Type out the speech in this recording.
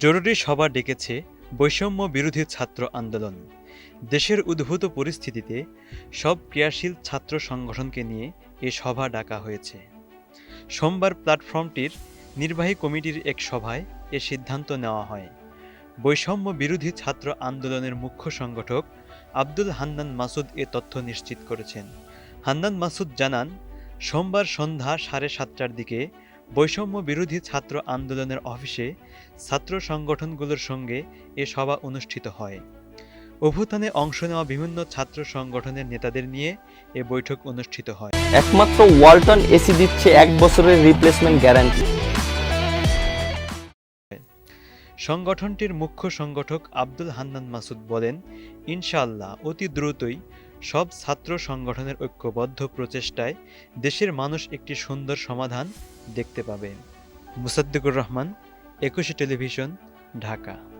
জরুরি সভা ডেকেছে বৈষম্য বিরোধী ছাত্র আন্দোলন। দেশের উদ্ভূত পরিস্থিতিতে সব ক্রিয়াশীল ছাত্র সংগঠনকে নিয়ে এ সভা ডাকা হয়েছে। সোমবার প্ল্যাটফর্মটির নির্বাহী কমিটির এক সভায় এ সিদ্ধান্ত নেওয়া হয়। বৈষম্য বিরোধী ছাত্র আন্দোলনের মুখ্য সংগঠক আব্দুল হান্নান মাসুদ এ তথ্য নিশ্চিত করেছেন। হান্নান মাসুদ জানান সোমবার সন্ধ্যা সাড়ে সাতটার দিকে বৈষম্য বিরোধী ছাত্র আন্দোলনের অফিসে ছাত্র সংগঠনগুলোর সঙ্গে এ সভা অনুষ্ঠিত হয়। অভ্যুত্থানে অংশ নেওয়া বিভিন্ন ছাত্র সংগঠনের নেতাদের নিয়ে এ বৈঠক অনুষ্ঠিত হয়। একমাত্র ওয়ালটন এসি দিচ্ছে এক বছরের রিপ্লেসমেন্ট গ্যারান্টি সংগঠনটির মুখ্য সংগঠক আব্দুল হান্নান মাসুদ বলেন ইনশাআল্লাহ অতি দ্রুতই সব ছাত্র সংগঠনের ঐক্যবদ্ধ প্রচেষ্টায় দেশের মানুষ একটি সুন্দর সমাধান দেখতে পাবে। মুসাদ্দিকুর রহমান, একুশে টেলিভিশন, ঢাকা।